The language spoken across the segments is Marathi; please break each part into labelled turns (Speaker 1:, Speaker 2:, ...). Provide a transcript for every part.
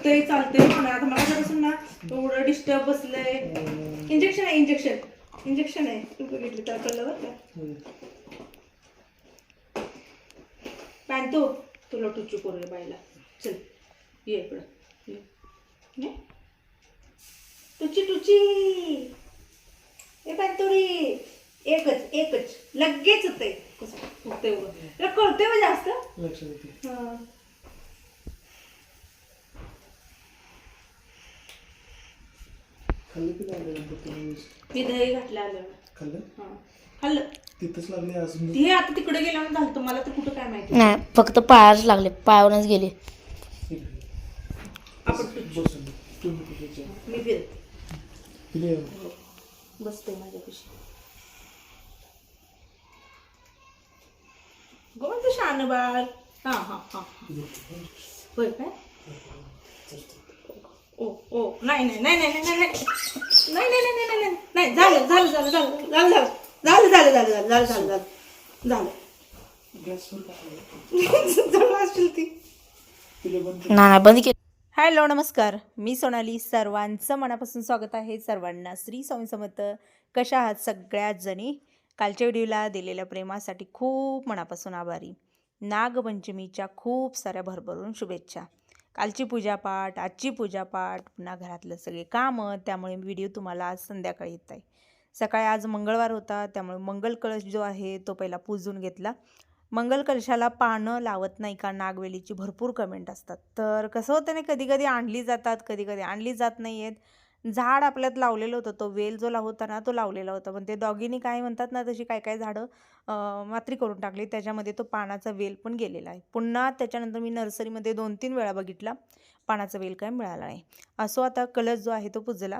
Speaker 1: उठतंय चालतंय पण आता माझ्यापासून ना एवढं डिस्टर्ब बसलंय. इंजेक्शन आहे इंजेक्शन इंजेक्शन आहे. तू बघितलं तर कळलं बरं का? पॅन तू. तुला टुचू करू बाईला. चल ये इकडं. ये. ये. टुची टुची ए पॅन्तोरी एकच एकच. लगेच होतंय. कसं उठतंय बघ. तुला कळतंय जास्त? हा.
Speaker 2: खाल्लं की लागलं वेळेस
Speaker 1: मी दही घातलं आलं.
Speaker 2: खाल्लं?
Speaker 1: हा. खाल्लं.
Speaker 2: तिथंच लागले अजून?
Speaker 1: हे आता तिकडे गेल्यावर झालं तुम्हाला तर कुठं काय माहिती?
Speaker 3: नाही फक्त पायाच लागले पायावरच गेले.
Speaker 1: आपण
Speaker 2: बसून तुम्ही कुठे जा.
Speaker 1: मी फिरते.
Speaker 2: ये.
Speaker 1: बसते माझ्यापाशी. गोविंद शान बाळ हा हा हा. होय काय? ओ ओ नाही नाही नाही नाही नाही नाही नाही नाही नाही नाही नाही नाही झालं झालं झालं झालं झालं झालं झालं झालं झालं झालं झालं झालं झालं
Speaker 2: गॅसवर टाकलं.
Speaker 1: झालं असतील ती
Speaker 2: तिला बंद
Speaker 3: नाही नाही बंद केलं
Speaker 1: हॅलो नमस्कार मी सोनाली सर्वांचं मनापासून स्वागत आहे सर्वांना श्री स्वामी समर्थ कशा आहात सगळ्यात जणी कालच्या व्हिडिओला दिलेल्या प्रेमासाठी खूप मनापासून आभारी नागपंचमीच्या खूप साऱ्या भरभरून शुभेच्छा कालची पूजापाठ आजची पूजापाठ पुन्हा घरातलं सगळे कामं त्यामुळे व्हिडिओ तुम्हाला आज संध्याकाळी येत आहे. सकाळी आज मंगळवार होता त्यामुळे मंगल कळश जो आहे तो पहिला पूजून घेतला. मंगल कलशाला पानं लावत नाही का नागवेलीची भरपूर कमेंट असतात. तर कसं होतं ना कधी कधी आणली जातात कधी कधी आणली जात नाही आहेत झाड आपल्यात लावलेलं होतं. तो वेल जो लाव होता ना तो लावलेला होता. पण ते डॉगीनी काय म्हणतात ना तशी काय काय झाडं मात्री करून टाकली. त्याच्यामध्ये तो पानाचा वेल पण गेलेला आहे. पुन्हा त्याच्यानंतर मी नर्सरीमध्ये दोन तीन वेळा बघितला. पानाचा वेल काय मिळाला नाही. असो आता कलर जो आहे तो पुजला.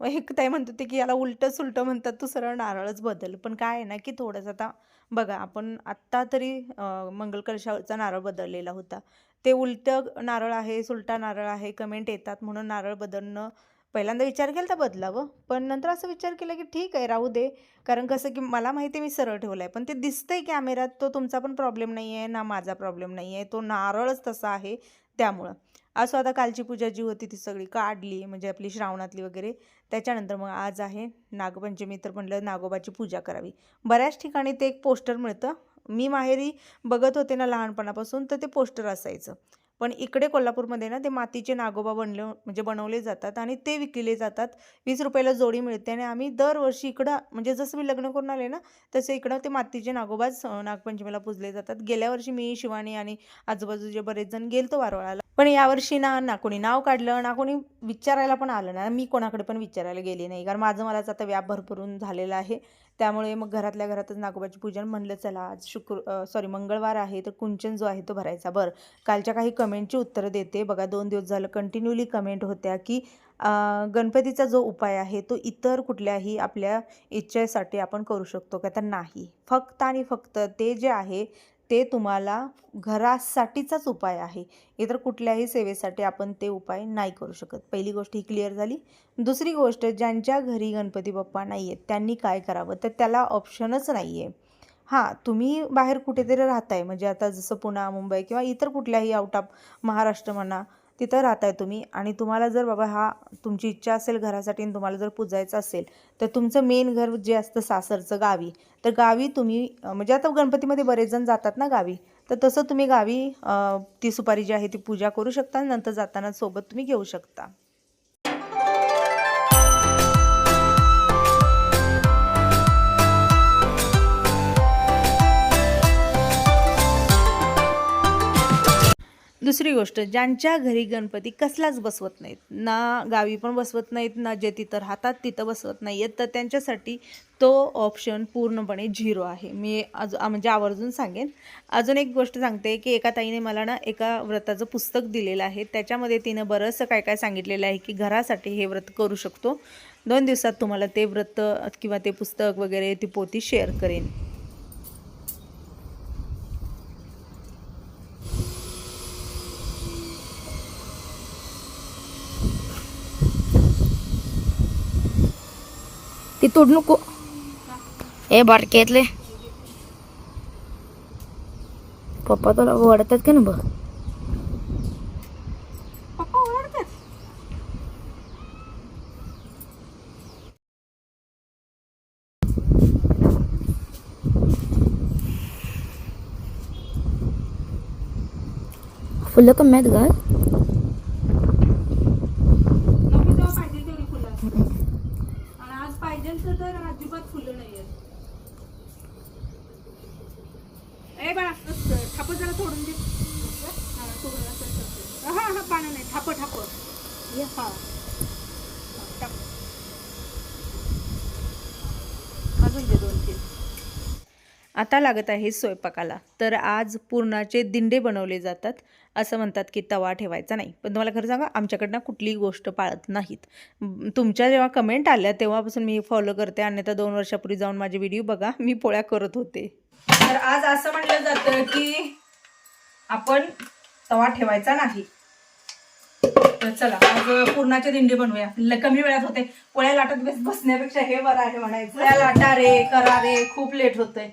Speaker 1: एक ताई म्हणत होते की याला उलटं सुलटं म्हणतात. तू सरळ नारळच बदल. पण काय आहे ना की थोडंसं आता बघा आपण आत्ता तरी अं, मंगल कलशाचा नारळ बदललेला होता. ते उलटं नारळ आहे सुलटा नारळ आहे कमेंट येतात म्हणून नारळ बदलणं पहिल्यांदा विचार केला तर बदलावं? पण नंतर असं विचार केला की ठीक आहे राहू दे. कारण कसं की मला माहिती आहे मी सरळ ठेवलं आहे पण ते दिसतंय कॅमेऱ्यात तो तुमचा पण प्रॉब्लेम नाही आहे ना माझा प्रॉब्लेम नाही आहे तो नारळच तसा आहे त्यामुळं. असं आता कालची पूजा जी होती ती सगळी काढली म्हणजे आपली श्रावणातली वगैरे. त्याच्यानंतर मग आज आहे नागपंचमी तर म्हटलं नागोबाची पूजा करावी. बऱ्याच ठिकाणी ते एक पोस्टर मिळतं. मी माहेरी बघत होते ना लहानपणापासून तर ते पोस्टर असायचं. पण इकडे कोल्हापूरमध्ये ना ते मातीचे नागोबा बनले म्हणजे बनवले जातात आणि ते विकले जातात. वीस रुपयाला जोडी मिळते आणि आम्ही दरवर्षी इकडं म्हणजे जसं मी लग्न करून आले ना तसे इकडं ते मातीचे नागोबाच नागपंचमीला पूजले जातात. गेल्या वर्षी मी शिवानी आणि आजूबाजूचे बरेच जण गेलतो वारवाळाला पण यावर्षी ना ना कोणी नाव काढलं ना कोणी विचारायला पण आलं ना मी कोणाकडे पण विचारायला गेले नाही कारण माझं मलाच आता व्याप भरभरून झालेला आहे. त्यामुळे मग घरातल्या घरातच नागोबाची पूजन म्हणलं चला आज शुक्र सॉरी मंगळवार आहे तर कुंचन जो आहे तो भरायचा. बरं कालच्या काही कमेंटची उत्तरं देते. बघा दोन दिवस झालं कंटिन्युअली कमेंट होत्या की गणपतीचा जो उपाय आहे तो इतर कुठल्याही आपल्या इच्छेसाठी आपण करू शकतो का? तर नाही. फक्त आणि फक्त ते जे आहे ते तुम्हाला घरासाठीचाच उपाय आहे. इतर कुठल्याही सेवेसाठी आपण ते उपाय नाही करू शकत. पहिली गोष्ट ही क्लिअर झाली. दुसरी गोष्ट ज्यांच्या घरी गणपती बाप्पा नाही आहेत त्यांनी काय करावं? तर त्याला ऑप्शनच नाही आहे हां तुम्ही बाहेर कुठेतरी राहताय. म्हणजे आता जसं पुणे मुंबई किंवा इतर कुठल्याही आउट ऑफ महाराष्ट्र म्हणा तिथं राहताय तुम्ही आणि तुम्हाला जर बाबा हा तुमची इच्छा असेल घरासाठी आणि तुम्हाला जर पूजायचं असेल तर तुमचं मेन घर जे असतं सासरचं गावी तर गावी तुम्ही म्हणजे आता गणपतीमध्ये बरेच जण जातात ना गावी तर तसं तुम्ही गावी ती सुपारी जी आहे ती पूजा करू शकता नंतर जाताना सोबत तुम्ही घेऊ शकता. दुसरी गोष्ट ज्यांच्या घरी गणपती कसलाच बसवत नाहीत. ना गावी पण बसवत नाहीत ना जे तिथं राहतात तिथं बसवत नाही आहेत तर त्यांच्यासाठी तो ऑप्शन पूर्णपणे झिरो आहे. मी अज म्हणजे आवर्जून सांगेन. अजून एक गोष्ट सांगते की एका ताईने मला ना एका व्रताचं पुस्तक दिलेलं आहे. त्याच्यामध्ये तिनं बरंचसं काय काय सांगितलेलं आहे की घरासाठी हे व्रत करू शकतो. दोन दिवसात तुम्हाला ते व्रत किंवा ते पुस्तक वगैरे ती पोती शेअर करेन.
Speaker 3: ती तोड नको ये बारके येतले पप्पा तुला ओरडतात का ना बघ? फुलं कमी आहेत का?
Speaker 1: अजून दोन तीन. आता लागत आहे स्वयंपाकाला. तर आज पूर्णाचे दिंडे बनवले जातात. असं म्हणतात की तवा ठेवायचा नाही. पण तुम्हाला खरं सांगा आमच्याकडनं कुठलीही गोष्ट पाळत नाहीत. तुमच्या जेव्हा कमेंट आल्या तेव्हापासून मी फॉलो करते. अन्यथा दोन वर्षापूर्वी जाऊन माझे व्हिडिओ बघा. मी पोळ्या करत होते. तर आज असं म्हटलं जातं की आपण तवा ठेवायचा नाही. तर चला आज पूर्णाचे दिंडे बनवूया. कमी वेळात होते. पोळ्या लाटत बस बसण्यापेक्षा हे बरं आहे म्हणायचं. पोळ्या लाटा रे करा रे खूप लेट होतंय.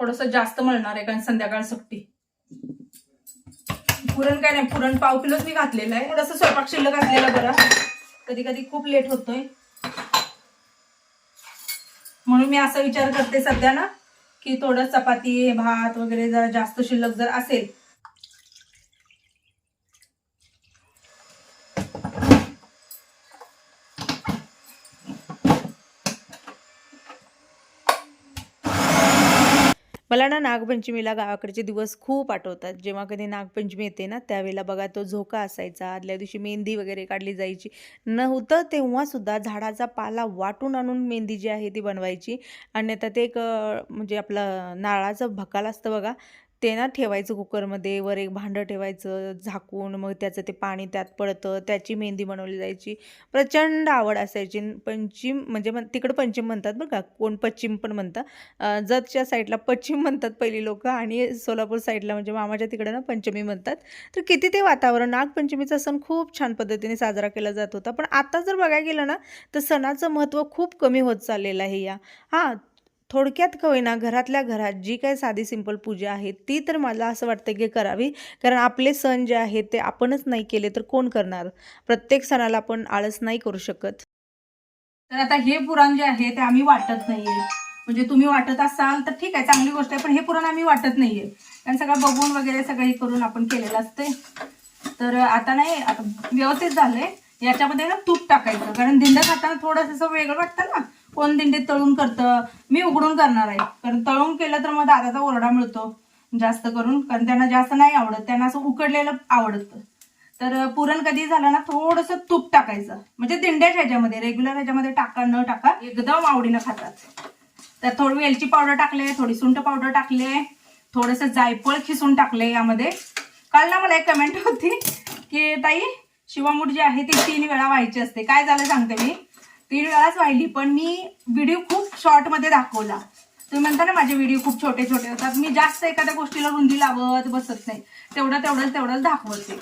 Speaker 1: थोडस जास्त मळणार आहे कारण संध्याकाळ सुट्टी. पुरण काय नाही पुरण पाव किलोच मी घातलेलं आहे. थोडस स्वयंपाक शिल्लक घातलेलं बरं. कधी कधी खूप लेट होतोय म्हणून मी असा विचार करते सध्या ना की थोडं चपाती भात वगैरे जरा जास्त शिल्लक जर असेल मला ना नागपंचमीला गावाकडचे दिवस खूप आठवतात. जेव्हा कधी नागपंचमी येते ना त्यावेळेला बघा तो झोका असायचा. आदल्या दिवशी मेहंदी वगैरे काढली जायची. नव्हतं तेव्हासुद्धा झाडाचा पाला वाटून आणून मेहंदी जी आहे ती बनवायची. आणि आता ते एक म्हणजे आपलं नारळाचं भकाल असतं बघा. ते ना ठेवायचं कुकरमध्ये वर एक भांडं ठेवायचं झाकून मग त्याचं ते पाणी त्यात पडतं त्याची मेहंदी बनवली जायची. प्रचंड आवड असायची. पंचिम म्हणजे मन तिकडं पंचिम म्हणतात बरं का कोण पश्चिम पण म्हणतात जतच्या साईडला पश्चिम म्हणतात पहिली लोक आणि सोलापूर साईडला म्हणजे मामाच्या तिकडे ना पंचमी म्हणतात. तर किती ते वातावरण नागपंचमीचा सण खूप छान पद्धतीने साजरा केला जात होता. पण आता जर बघायला गेलं ना तर सणाचं महत्त्व खूप कमी होत चाललेलं आहे या. हां थोडक्यात का होईना घरातल्या घरात जी काही साधी सिंपल पूजा आहे ती तर मला असं वाटतं की करावी. कारण आपले सण जे आहेत ते आपणच नाही केले तर कोण करणार? प्रत्येक सणाला आपण आळस नाही करू शकत. तर आता हे पुराण जे आहे ते आम्ही वाटत नाहीये. म्हणजे तुम्ही वाटत असाल तर ठीक आहे चांगली गोष्ट आहे पण हे पुराण आम्ही वाटत नाहीये. कारण सगळं बघून वगैरे सगळं हे करून आपण केलेलं असते. तर आता नाही आता व्यवस्थित झालंय. याच्यामध्ये ना तूप टाकायचं. कारण धिंड खाताना थोडंसं असं वेगळं वाटतं ना. कोण दिंडीत तळून करतं? मी उघडून करणार आहे. कारण तळून केलं तर मग दादाचा ओरडा मिळतो जास्त करून. कारण त्यांना जास्त नाही आवडत. त्यांना असं उकडलेलं आवडतं. तर पुरण कधी झालं ना थोडस तूप टाकायचं. म्हणजे दिंड्याच्या ह्याच्यामध्ये रेग्युलर ह्याच्यामध्ये टाका न टाका एकदम आवडीनं खातात. तर थोडी वेलची पावडर टाकले थोडी सुंठ पावडर टाकले थोडस जायफळ खिसून टाकले यामध्ये. काल ना मला एक कमेंट होती की ताई शिवामूठ जी आहे ती तीन वेळा व्हायची असते. काय झालं सांगते मी? तीन वेळाच वाहिली पण मी व्हिडिओ खूप शॉर्टमध्ये दाखवला. तुम्ही म्हणता ना माझे व्हिडिओ खूप छोटे छोटे होतात. मी जास्त एखाद्या गोष्टीला रुंदी लावत बसत नाही. तेवढं तेवढंच तेवढंच दाखवते.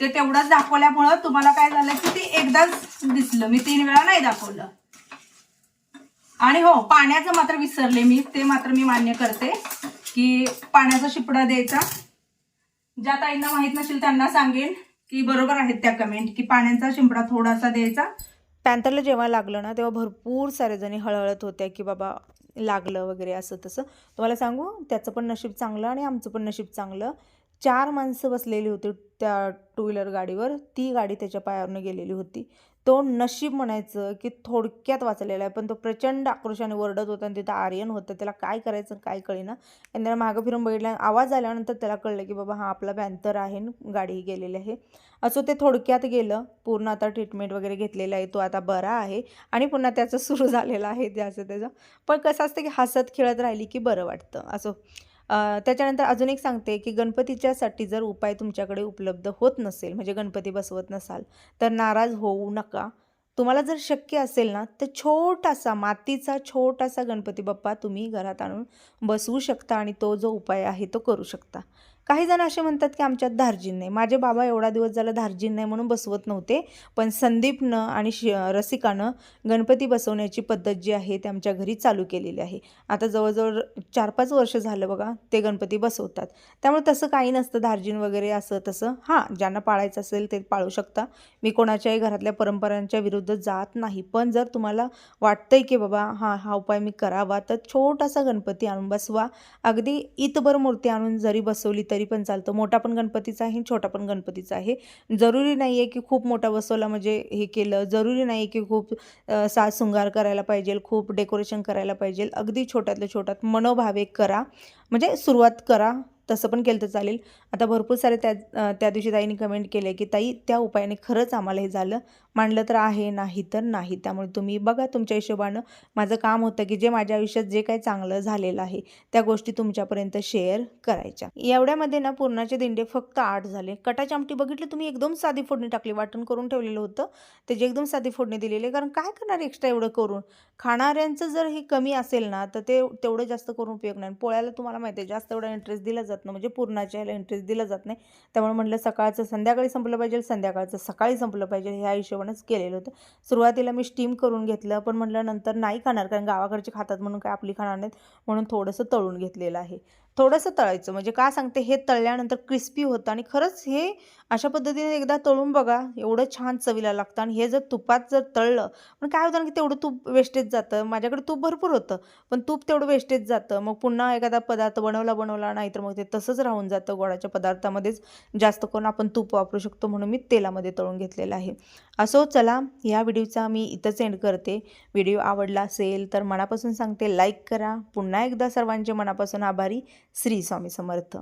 Speaker 1: ते तेवढंच दाखवल्यामुळं तुम्हाला काय झालं की ते एकदाच दिसलं. मी तीन वेळा नाही दाखवलं. आणि हो पाण्याचं मात्र विसरले मी. ते मात्र मी मान्य करते की पाण्याचा शिपडा द्यायचा. ज्या ताईंना माहीत नसेल त्यांना सांगेन की बरोबर आहेत त्या कमेंट की पाण्याचा शिंपडा थोडासा द्यायचा. पॅन्थरला जेव्हा लागलं ना तेव्हा भरपूर सारे जणी हळहळत होत्या की बाबा लागलं वगैरे असं तसं. तुम्हाला सांगू त्याचं पण नशीब चांगलं आणि आमचं पण नशीब चांगलं. चार माणसं बसलेली होती त्या टू व्हीलर गाडीवर. ती गाडी त्याच्या पायावरनं गेलेली होती. तो नशीब म्हणायचं की थोडक्यात वाचलेला आहे. पण तो प्रचंड आक्रोशाने ओरडत होता आणि तिथं आर्यन होतं. त्याला काय करायचं काय कळेना. आणि त्याला मागं फिरून बघितलं आवाज आल्यानंतर त्याला कळलं की बाबा हा आपला बँतर आहे गाडीही गाडी गेलेली आहे. असं ते थोडक्यात गेलं. पूर्ण आता ट्रीटमेंट वगैरे घेतलेलं आहे. तो आता बरा आहे आणि पुन्हा त्याचं सुरू झालेलं आहे. त्याचं त्याचं. पण कसं असतं की हसत खेळत राहिली की बरं वाटतं. असं. त्याच्यानंतर अजून एक सांगते की गणपतीच्यासाठी जर उपाय तुमच्याकडे उपलब्ध होत नसेल म्हणजे गणपती बसवत नसाल तर नाराज होऊ नका. तुम्हाला जर शक्य असेल ना तर छोटासा मातीचा छोटासा गणपती बाप्पा तुम्ही घरात आणून बसवू शकता आणि तो जो उपाय आहे तो करू शकता. काही जण असे म्हणतात की आमच्यात धार्जिन नाही. माझे बाबा एवढा दिवस झाला धार्जिन नाही म्हणून बसवत नव्हते. पण संदीपनं आणि शि रसिकानं गणपती बसवण्याची पद्धत जी आहे ते आमच्या घरी चालू केलेली आहे. आता जवळजवळ चार पाच वर्ष झालं बघा ते गणपती बसवतात. त्यामुळे तसं काही नसतं धार्जिन वगैरे असं तसं. हां ज्यांना पाळायचं असेल ते पाळू शकता. मी कोणाच्याही घरातल्या परंपरांच्या विरुद्ध जात नाही. पण जर तुम्हाला वाटतंय की बाबा हां हा उपाय मी करावा तर छोटासा गणपती आणून बसवा. अगदी इतभर मूर्ती आणून जरी बसवली तर तरी पण चालतं. मोठा पण गणपतीचा आहे छोटा पण गणपतीचा आहे. जरुरी नाही आहे की खूप मोठा बसवला म्हणजे हे केलं. जरुरी नाही की खूप साज शृंगार करायला पाहिजे खूप डेकोरेशन करायला पाहिजे. अगदी छोट्यातल्या छोट्यात मनोभावे करा. म्हणजे सुरुवात करा. तसं पण केलं तर चालेल. आता भरपूर सारे त्या त्या दिवशी ताईने कमेंट केले की ताई त्या उपायाने खरंच आम्हाला हे झालं. मांडलं तर आहे नाही तर नाही. त्यामुळे तुम्ही बघा तुमच्या हिशोबानं माझं काम होतं की जे माझ्या आयुष्यात जे काही चांगलं झालेलं आहे त्या गोष्टी तुमच्यापर्यंत शेअर करायच्या. एवढ्यामध्ये ना पूर्णाचे दिंडे फक्त आठ झाले. कटाची आमटी बघितली तुम्ही एकदम साधी फोडणी टाकली वाटण करून ठेवलेलं होतं. त्याची एकदम साधी फोडणी दिलेली आहे. कारण काय करणार एक्स्ट्रा एवढं करून? खाणाऱ्यांचं जर हे कमी असेल ना तर ते तेवढं जास्त करून उपयोग नाही. पोळ्याला तुम्हाला माहिती आहे जास्त एवढा इंटरेस्ट दिला जात ना म्हणजे पूर्णाच्या ह्याला इंटरेस्ट दिलं जात नाही. त्यामुळे म्हटलं सकाळचं संध्याकाळी संपलं पाहिजे संध्याकाळचं सकाळी संपलं पाहिजे ह्या हिशोबानंच केलेलं होतं. सुरुवातीला मी स्टीम करून घेतलं पण म्हटलं नंतर नाही खाणार कारण गावाकडचे खातात म्हणून काय आपली खाणार नाहीत म्हणून थोडंसं तळून घेतलेलं आहे. थोडंसं तळायचं. म्हणजे का सांगते हे तळल्यानंतर क्रिस्पी होतं आणि खरंच हे अशा पद्धतीने एकदा तळून बघा एवढं छान चवीला लागतं आणि हे जर तुपात जर तळलं पण काय होतं ना की तेवढं तूप वेस्टेज जातं. माझ्याकडे तूप भरपूर होतं पण तूप तेवढं वेस्टेज जातं. मग पुन्हा एखादा पदार्थ बनवला बनवला नाही तर मग ते तसंच राहून जातं. गोडाच्या पदार्थामध्येच जास्त करून आपण तूप वापरू शकतो म्हणून मी तेलामध्ये तळून घेतलेलं आहे. असो चला या व्हिडिओचा मी इथंच एंड करते. व्हिडिओ आवडला असेल तर मनापासून सांगते लाईक करा. पुन्हा एकदा सर्वांचे मनापासून आभारी. श्री स्वामी समर्थ.